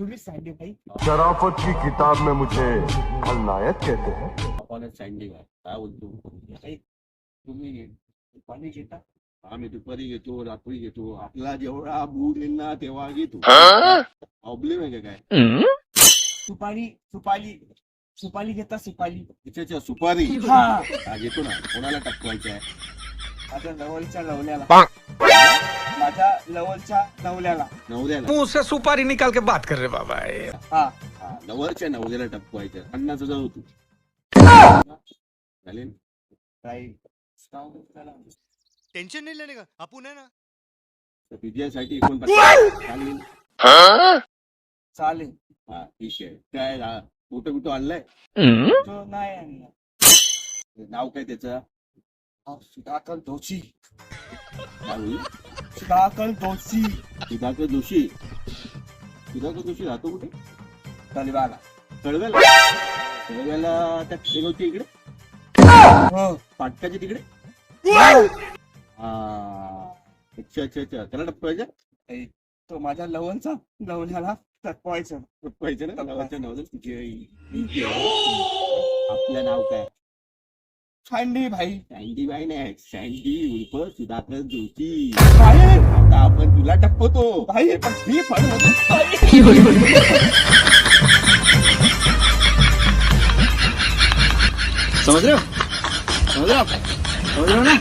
Sandy भाई। शराफत की किताब में मुझे खलनायक कहते हैं। आपणच सँडी आहे काय बोलतो तुम्ही पाणी घेता आम्ही दुपारी घेतो रात्री घेतो आपला जेवढा मूड येईल ना तेव्हा घेतो प्रॉब्लेम आहे काय सुपारी सुपारी सुपारी घेता सुपारी तिच्या सुपारी। हा। हा घेतो ना कोणाला टपवायचं आहे लवल्याला। माझ्या लवलच्या लवल्याला नवऱ्याला मुंह से सुपारी निकाल के बात कर रहे बाबा ये हा. हा नवरच्या नवऱ्याला टपवायचं अन्नाचं जाऊ तू. चालेल टेंशन नहीं लेने का? अपुन है ना. तर विजयासाठी कोण पाठवायचं? चालेल. चालेल. हा ठीक आहे काय हा, फोटो बिटो आणलाय? तो नाही आणला. नाव काय त्याचं? हा, सुधाकर दोषी काय होईल सुधाकर दोषी सुधाकर जोशी. सुधाकर जोशी राहतो कुठे? तलवाला कळव्याला. कळव्याला त्या खेळगावच्या इकडे? हो. पाटकाच्या तिकडे? हा. अच्छा अच्छा अच्छा. त्याला टपवायचं तो माझ्या लवणचा लवल्याला टपवायचं. टपवायचं ना? नावाचं? ठीक आहे. आपलं नाव काय? सँडी भाई. सँडी बाई नाही सँडी उर्फ सुधाकर जोशी. भाई आता आपण तुला टपवतो. भाई पण मी पण होतो. समज समज समज ना?